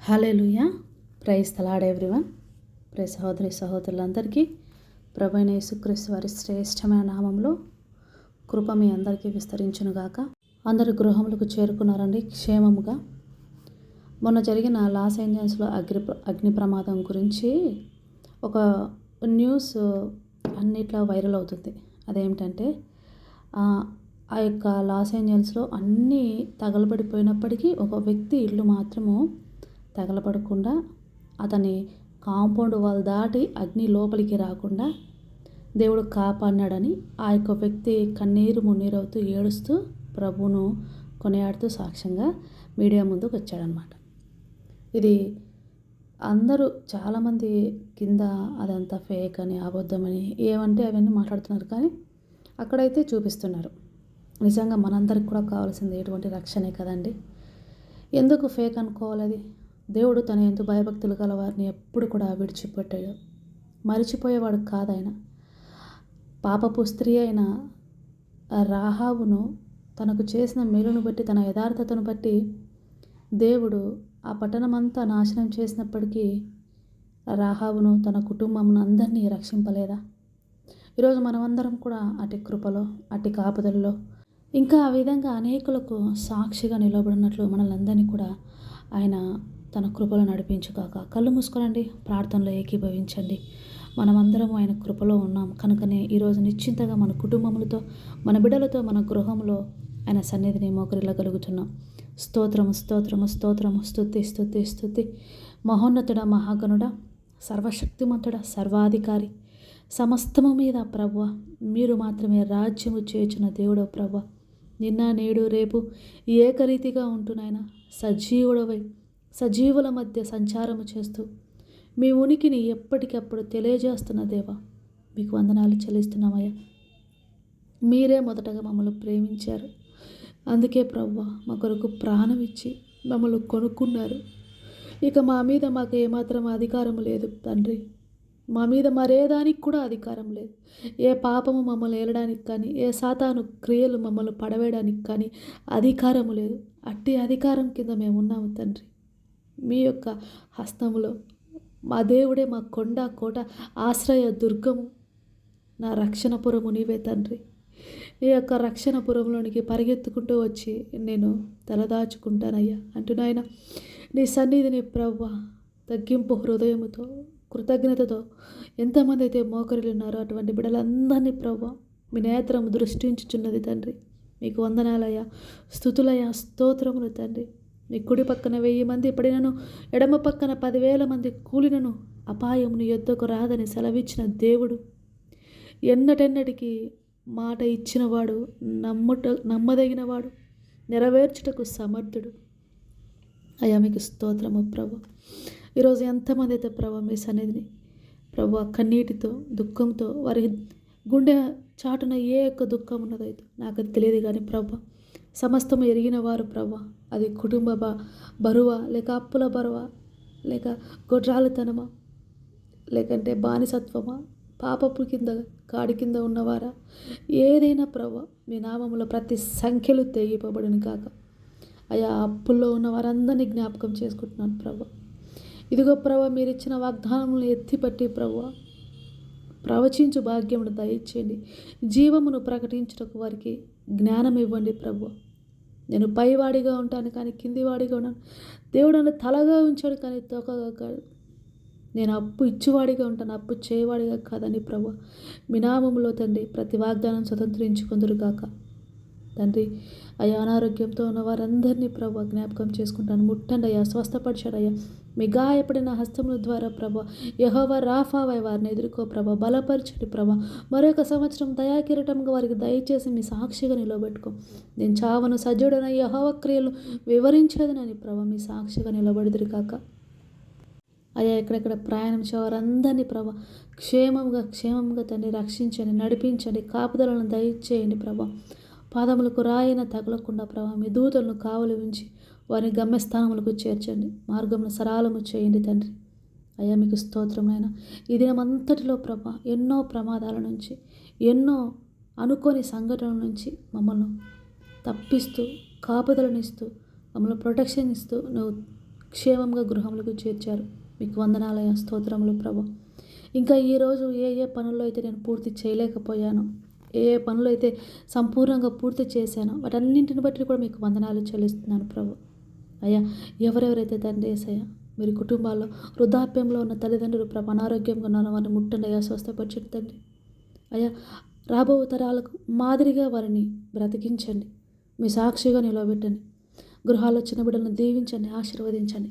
Hallelujah praise the Lord everyone. Pray సహోదరి సహోదరులందరికీ ప్రభైన యేసుక్రీస్తు వారి శ్రేష్టమైన నామంలో కృప మీ అందరికీ విస్తరించునుగాక అందరు గృహములకు చేరుకున్నారండి క్షేమముగా. మొన్న జరిగిన లాస్ ఏంజల్స్లో అగ్ని అగ్ని ప్రమాదం గురించి ఒక న్యూస్ అన్నిట్లో వైరల్ అవుతుంది. అదేమిటంటే ఆ ఆ యొక్క లాస్ ఏంజల్స్లో అన్నీ తగలబడిపోయినప్పటికీ ఒక వ్యక్తి ఇల్లు మాత్రము తగలబడకుండా అతని కాంపౌండ్ వాల్ దాటి అగ్ని లోపలికి రాకుండా దేవుడు కాపాడినాడని ఆ యొక్క వ్యక్తి కన్నీరు మున్నీరవుతూ ఏడుస్తూ ప్రభువును కొనియాడుతూ సాక్ష్యంగా మీడియా ముందుకు వచ్చాడనమాట ఇది అందరూ చాలామంది కింద అదంతా ఫేక్ అని అబద్ధమని ఏమంటే అవన్నీ మాట్లాడుతున్నారు కానీ అక్కడైతే చూపిస్తున్నారు. నిజంగా మనందరికి కూడా కావాల్సింది ఎటువంటి రక్షణే కదండి? ఎందుకు ఫేక్ అనుకోవాలి అది? దేవుడు తన ఎందు భయభక్తులు గల వారిని ఎప్పుడు కూడా విడిచిపెట్టాడు. మరిచిపోయేవాడు కాదాయన పాపపు స్త్రీ అయిన రాహావును తనకు చేసిన మేలును బట్టి తన యథార్థతను బట్టి దేవుడు ఆ పట్టణమంతా నాశనం చేసినప్పటికీ రాహావును తన కుటుంబమును అందరినీ రక్షింపలేదా? ఈరోజు మనమందరం కూడా అటి కృపలో అటి కాపుదలలో ఇంకా ఆ విధంగా అనేకులకు సాక్షిగా నిలబడినట్లు మనల్ని అందరినీ కూడా ఆయన తన కృపలో నడిపించుగాక. కళ్ళు మూసుకోనండి ప్రార్థనలో ఏకీభవించండి. మనమందరం ఆయన కృపలో ఉన్నాం. కనుకనే ఈరోజు నిశ్చింతగా మన కుటుంబములతో మన బిడ్డలతో మన గృహంలో ఆయన సన్నిధిని మోకరిల్లగలుగుతున్నాం. స్తోత్రము స్తోత్రము స్తోత్రము. స్థుతి స్థుతి స్థుతి మహోన్నతుడ మహాగణుడ సర్వశక్తిమంతుడ సర్వాధికారి. సమస్తము మీద ప్రభు మీరు మాత్రమే రాజ్యము చేర్చిన దేవుడో ప్రభు నిన్న నేడు రేపు ఏకరీతిగా ఉంటున్నాయన సజీవుడవై సజీవుల మధ్య సంచారము చేస్తూ మీ ఉనికిని ఎప్పటికప్పుడు తెలియజేస్తున్న దేవా మీకు వందనాలు చెల్లిస్తున్నామయ్యా. మీరే మొదటగా మమ్మల్ని ప్రేమించారు. అందుకే ప్రవ్వ మా కొరకు ప్రాణం ఇచ్చి మమ్మల్ని కొనుక్కున్నారు. ఇక మా మీద మాకు ఏమాత్రం అధికారం లేదు తండ్రి. మా మీద మరేదానికి కూడా అధికారం లేదు. ఏ పాపము మమ్మల్ని ఏలడానికి కానీ ఏ సాతాను క్రియలు మమ్మల్ని పడవేయడానికి కానీ అధికారము లేదు. అట్టి అధికారం కింద మేము ఉన్నాము తండ్రి. మీ యొక్క హస్తములో. మా దేవుడే మా కొండ కోట ఆశ్రయ దుర్గము. నా రక్షణపురము నీవే తండ్రి. నీ యొక్క రక్షణపురంలోనికి పరిగెత్తుకుంటూ వచ్చి నేను తలదాచుకుంటానయ్యా అంటున్నాయన నీ సన్నిధిని ప్రవ్వ తగ్గింపు హృదయముతో కృతజ్ఞతతో ఎంతమంది అయితే మోకరిలు ఉన్నారో అటువంటి బిడ్డలందరినీ ప్రవ్వ మీ నేత్రము దృష్టించుచున్నది తండ్రి. మీకు వందనాలయ్యా స్థుతులయ్యా స్తోత్రములు తండ్రి. మీ కుడి పక్కన వెయ్యి మంది పడినను ఎడమ పక్కన పదివేల మంది కూలినను అపాయమును ఎద్దకు రాదని సెలవిచ్చిన దేవుడు. ఎన్నటెన్నటికి మాట ఇచ్చినవాడు నమ్ముట నమ్మదగినవాడు నెరవేర్చుటకు సమర్థుడు. అయ్యా మీకు స్తోత్రము ప్రభు. ఈరోజు ఎంతమంది అయితే ప్రభు మీ సన్నిధిని ప్రభు కన్నీటితో దుఃఖంతో వారి గుండె చాటున ఏ యొక్క దుఃఖం ఉన్నదైతే నాకు అది తెలియదు కానీ ప్రభు సమస్తము ఎరిగిన వారు అది కుటుంబ బ లేక అప్పుల బరువ లేక గొడ్రాలతనమా లేకంటే బానిసత్వమా? పాపపు కింద కాడి కింద ఉన్నవారా? ఏదైనా ప్రభు మీ నామములో ప్రతి సంఖ్యలు తెగిపోబడిన కాక. అయా అప్పుల్లో ఉన్న వారందరినీ జ్ఞాపకం చేసుకుంటున్నాను ప్రభు ఇదిగో ప్రభు మీరు ఇచ్చిన వాగ్దానములను ఎత్తిపట్టి ప్రభు ప్రవచించు భాగ్యమును దయచేయండి. జీవమును ప్రకటించుటకు వారికి జ్ఞానం ఇవ్వండి ప్రభు. నేను పైవాడిగా ఉంటాను కానీ కిందివాడిగా ఉన్నాను. దేవుడు నన్ను తలగా ఉంచాడు కానీ తోకగా కాదు. నేను అప్పు ఇచ్చువాడిగా ఉంటాను అప్పు చేయవాడిగా కాదని ప్రభు. మినామంలో తండ్రి ప్రతి వాగ్దానం స్వతంత్రించుకుందరు కాక తండ్రి అయ్యా అనారోగ్యంతో ఉన్న వారందరినీ ప్రభు జ్ఞాపకం చేసుకుంటాను. ముట్టండి అయ్యా స్వస్థపరిచాడయ్యా గాయపడిన హస్తముల ద్వారా ప్రభ యహోవ రాఫావై వారిని ఎదుర్కో ప్రభ బలపరచండి ప్రభ. మరొక సంవత్సరం దయాకిరటంగా వారికి దయచేసి మీ సాక్షిగా నిలబెట్టుకో. నేను చావను సజ్జుడన యహోవ క్రియలు వివరించేదనని ప్రభ మీ సాక్షిగా నిలబడుదురు కాక. అయ్యా ఎక్కడెక్కడ ప్రయాణం చేవారందరినీ ప్రభ క్షేమంగా క్షేమంగా తండ్రి రక్షించండి నడిపించండి కాపుదలను దయచేయండి ప్రభ. పాదములకు రాయిన తగలకుండా ప్రభా మీ దూతలను కావలి ఉంచి వారిని గమ్యస్థానములకు చేర్చండి. మార్గమును సరాలము చేయండి తండ్రి. అయ్యా మీకు స్తోత్రమైన ఈ దినమంతటిలో ప్రభ ఎన్నో ప్రమాదాల నుంచి ఎన్నో అనుకోని సంఘటనల నుంచి మమ్మల్ని తప్పిస్తూ కాపుదలనిస్తూ మమ్మల్ని ప్రొటెక్షన్ ఇస్తూ నువ్వు క్షేమంగా గృహములకు చేర్చారు. మీకు వందనాలయ స్తోత్రములు ప్రభ. ఇంకా ఈరోజు ఏ ఏ పనుల్లో అయితే నేను పూర్తి చేయలేకపోయాను ఏ ఏ పనులు అయితే సంపూర్ణంగా పూర్తి చేశానో వాటన్నింటిని బట్టి కూడా మీకు వందనాలు చెల్లిస్తున్నాను ప్రభు. అయ్యా ఎవరెవరైతే తండ్రి ఏసయ్యా మీరు కుటుంబాల్లో వృద్ధాప్యంలో ఉన్న తల్లిదండ్రులు ప్రభ అనారోగ్యంగా ఉన్న వారిని ముట్టండి అయ్యా స్వస్థపరచండి తండ్రి. అయ్యా రాబో తరాలకు మాదిరిగా వారిని బ్రతికించండి. మీ సాక్షిగా నిలవబెట్టండి. గృహాల్లో చిన్న బిడ్డలను దీవించండి ఆశీర్వదించండి.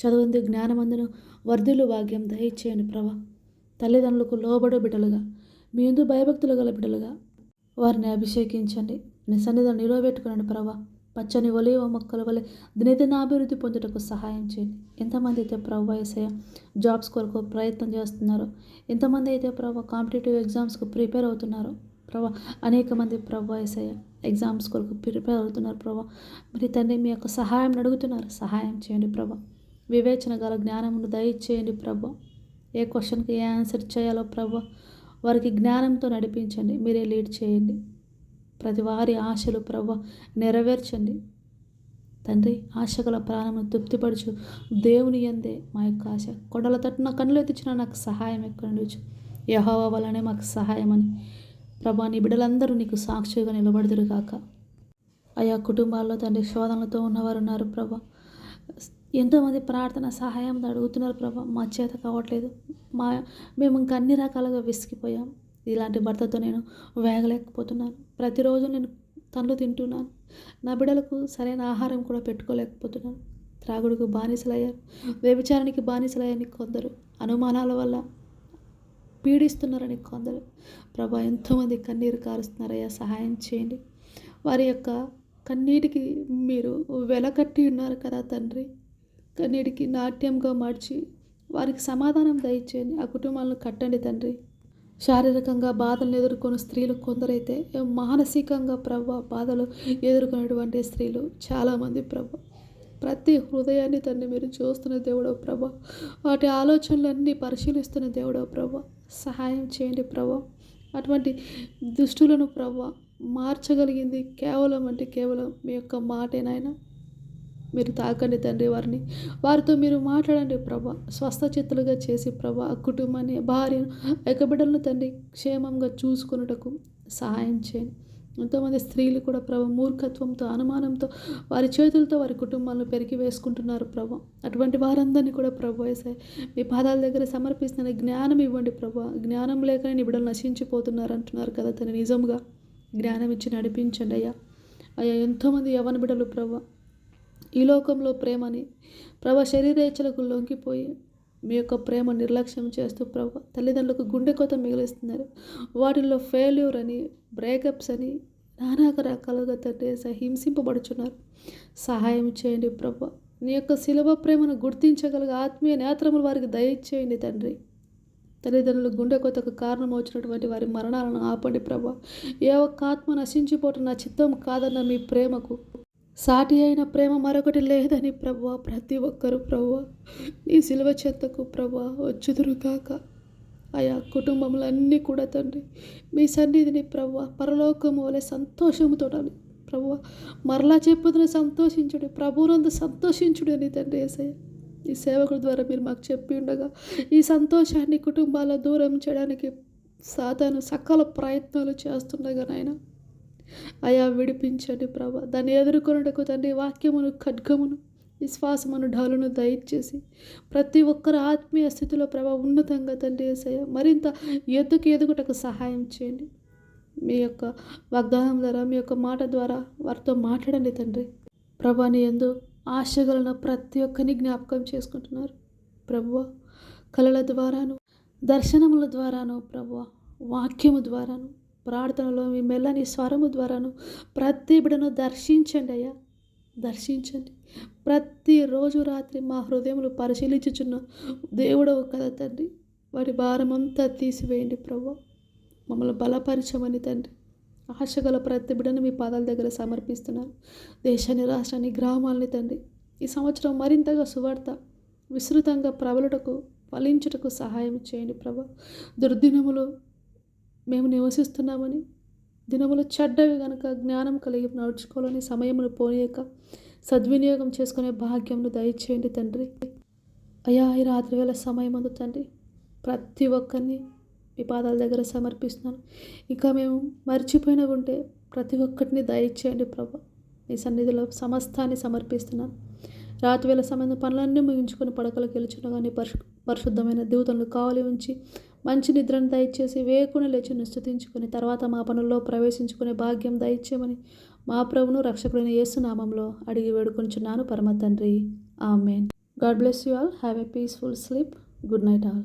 చదువుంది జ్ఞానమందును వర్ధులు భాగ్యం దయచేయండి ప్రభా. తల్లిదండ్రులకు లోబడు బిడ్డలుగా మీ ఎందు భయభక్తులు గల బిడ్డలుగా వారిని అభిషేకించండి. నీ సన్నిధిని నిలవబెట్టుకునండి ప్రభా. పచ్చని ఒలివ మొక్కల వలె దినదిన అభివృద్ధి పొందుటకు సహాయం చేయండి. ఎంతమంది అయితే ప్రభు వయసే జాబ్స్ కొరకు ప్రయత్నం చేస్తున్నారో ఎంతమంది అయితే ప్రభు కాంపిటేటివ్ ఎగ్జామ్స్కు ప్రిపేర్ అవుతున్నారో ప్రభా అనేక మంది ప్రభు వయసే ఎగ్జామ్స్ కొరకు ప్రిపేర్ అవుతున్నారు ప్రభా. మరి తండ్రి మీ యొక్క సహాయం అడుగుతున్నారు. సహాయం చేయండి ప్రభా. వివేచన గల జ్ఞానమును దయచేయండి ప్రభా. ఏ క్వశ్చన్కి ఏ ఆన్సర్ చేయాలో ప్రభా వారికి జ్ఞానంతో నడిపించండి. మీరే లీడ్ చేయండి. ప్రతి వారి ఆశలు ప్రభా నెరవేర్చండి. తండ్రి ఆశగల ప్రాణమును తృప్తిపరచు. దేవుని ఎందే మా యొక్క ఆశ. కొండల తట్టు నా కన్నులు ఎత్తించిన నాకు సహాయం ఎక్కడ నుంచి యహోవా వలనే మాకు సహాయమని. ప్రభా నీ బిడ్డలందరూ నీకు సాక్షిగా నిలబడదురు కాక ఆయా కుటుంబాల్లో తండ్రి శోధనలతో ఉన్నవారు ఉన్నారు ప్రభా. ఎంతోమంది ప్రార్థన సహాయం అడుగుతున్నారు ప్రభా. మా చేత కావట్లేదు. మా మేము ఇంకా అన్ని రకాలుగా విసిగిపోయాం. ఇలాంటి భర్తతో నేను వేగలేకపోతున్నాను. ప్రతిరోజు నేను తనలు తింటున్నాను. నా బిడ్డలకు సరైన ఆహారం కూడా పెట్టుకోలేకపోతున్నాను. త్రాగుడుకు బానిసలయ్యారు వ్యభిచారానికి బానిసలయ్యని కొందరు. అనుమానాల వల్ల పీడిస్తున్నారని కొందరు. ప్రభా ఎంతోమంది కన్నీరు కారుస్తున్నారయ్యా సహాయం చేయండి. వారి యొక్క కన్నీటికి మీరు వెలకట్టి ఉన్నారు కదా తండ్రి. కన్నీటికి నాట్యంగా మార్చి వారికి సమాధానం దయచేయండి. ఆ కుటుంబాలను కట్టండి తండ్రి. శారీరకంగా బాధలను ఎదుర్కొన్న స్త్రీలు కొందరైతే మానసికంగా ప్రభ బాధలు ఎదుర్కొనేటువంటి స్త్రీలు చాలామంది ప్రభ. ప్రతి హృదయాన్ని తండ్రి మీరు చూస్తున్న దేవుడో ప్రభ. వాటి ఆలోచనలన్నీ పరిశీలిస్తున్న దేవుడో ప్రభ. సహాయం చేయండి ప్రభ. అటువంటి దుష్టులను ప్రభ మార్చగలిగింది కేవలం అంటే కేవలం మీ యొక్క మాటేనాయన. మీరు తాకండి తండ్రి వారిని. వారితో మీరు మాట్లాడండి ప్రభా. స్వస్థచిత్తులుగా చేసి ప్రభా ఆ కుటుంబాన్ని భార్యను యొక్క బిడ్డలను తండ్రి క్షేమంగా చూసుకున్నటకు సహాయం చేయండి. ఎంతోమంది స్త్రీలు కూడా ప్రభ మూర్ఖత్వంతో అనుమానంతో వారి చేతులతో వారి కుటుంబాలను పెరిగి వేసుకుంటున్నారు ప్రభ. అటువంటి వారందరినీ కూడా ప్రభు వేసాయి మీ పాదాల దగ్గర సమర్పిస్తున్న జ్ఞానం ఇవ్వండి ప్రభా. జ్ఞానం లేకనే నీ బిడ్డలు నశించిపోతున్నారు అంటున్నారు కదా తను నిజంగా జ్ఞానం ఇచ్చి నడిపించండి అయ్యా. అయ్యా ఎంతోమంది యవన బిడ్డలు ప్రభా ఈ లోకంలో ప్రేమని ప్రభ శరీరేచ్ఛలకు లొంగిపోయి మీ యొక్క ప్రేమ నిర్లక్ష్యం చేస్తూ ప్రభ తల్లిదండ్రులకు గుండె కొత్త మిగిలిస్తున్నారు. వాటిల్లో ఫెయిల్యూర్ అని బ్రేకప్స్ అని నానాక రకాలుగా తండ్రి హింసింపబడుచున్నారు. సహాయం చేయండి ప్రభ. నీ యొక్క శిలవ ప్రేమను గుర్తించగలిగే ఆత్మీయ నేత్రములు వారికి దయచేయండి తండ్రి. తల్లిదండ్రులు గుండె కొత్తకు కారణం వచ్చినటువంటి వారి మరణాలను ఆపండి ప్రభ. ఏ ఒక్క ఆత్మ నశించిపోవటం నా చిత్తం కాదన్న మీ ప్రేమకు సాటి అయిన ప్రేమ మరొకటి లేదని ప్రభు ప్రతి ఒక్కరు ప్రభు నీ సిలువ చెత్తకు ప్రభు వచ్చుదురు కాక ఆయా కుటుంబములు అన్నీ కూడా తండ్రి మీ సన్నిధిని ప్రభు పరలోకము వలె సంతోషముతో ప్రభు మరలా చెప్పుదని సంతోషించుడు ప్రభునందు సంతోషించుడు అని తండ్రి ఏసయ్య. ఈ సేవకుల ద్వారా మీరు మాకు చెప్పి ఉండగా ఈ సంతోషాన్ని కుటుంబాల దూరం చేయడానికి సాధారణ సకల ప్రయత్నాలు చేస్తుండగా నాయన. అయా విడిపించండి ప్రభా. దాన్ని ఎదుర్కొనుటకు తండ్రి వాక్యమును ఖడ్గమును విశ్వాసమును ఢాలును దయచేసి ప్రతి ఒక్కరు ఆత్మీయ స్థితిలో ప్రభా ఉన్నతంగా తండ్రి ఏసయ్య మరింత ఎద్దుకు ఎదుగుటకు సహాయం చేయండి. మీ యొక్క వాగ్దానం ద్వారా మీ యొక్క మాట ద్వారా వారితో మాట్లాడండి తండ్రి. ప్రభాని ఎందు ఆశగలన ప్రతి ఒక్కరిని జ్ఞాపకం చేసుకుంటున్నారు. ప్రభువ కళల ద్వారాను దర్శనముల ద్వారాను ప్రభువ వాక్యము ద్వారాను ప్రార్థనలో మీ మెల్లని స్వరము ద్వారాను ప్రతి బిడను దర్శించండి అయ్యా. దర్శించండి. ప్రతిరోజు రాత్రి మా హృదయములు పరిశీలించుచున్న దేవుడవు కదా తండ్రి. వాటి భారమంతా తీసివేయండి ప్రభు. మమ్మల్ని బలపరచమని తండ్రి. ఆశగల ప్రతి బిడను మీ పాదాల దగ్గర సమర్పిస్తున్నాను దేశాన్ని రాష్ట్రాన్ని గ్రామాలని తండ్రి. ఈ సంవత్సరం మరింతగా సువార్త విస్తృతంగా ప్రబలుటకు ఫలించుటకు సహాయం చేయండి ప్రభా. దుర్దినములు మేము నివసిస్తున్నామని దినములు చెడ్డవి గనుక జ్ఞానం కలిగి నడుచుకోవాలని సమయమును పోనీయక సద్వినియోగం చేసుకునే భాగ్యంను దయచేయండి తండ్రి. అయ్యా ఈ రాత్రి వేళ సమయం అందు తండ్రి ప్రతి ఒక్కరిని మీ పాదాల దగ్గర సమర్పిస్తున్నాను. ఇంకా మేము మర్చిపోయిన ఉంటే ప్రతి ఒక్కటిని దయచేయండి ప్రభు. మీ సన్నిధిలో సమస్తాన్ని సమర్పిస్తున్నాను. రాత్రి వేళ సమయం పనులన్నీ ముగించుకొని పడకలకు గెలుచున్న కానీ పరిశు పరిశుద్ధమైన దూతలను కావలి ఉంచి మంచి నిద్రను దయచేసి వేకుని లేచి స్థుతించుకొని తర్వాత మా పనుల్లో ప్రవేశించుకునే భాగ్యం దయచేయమని మా ప్రభును రక్షకుడైన యేసునామంలో అడిగి వేడుకొంచున్నాను పరమ తండ్రి amen. God bless you all. Have a peaceful sleep. Good night all.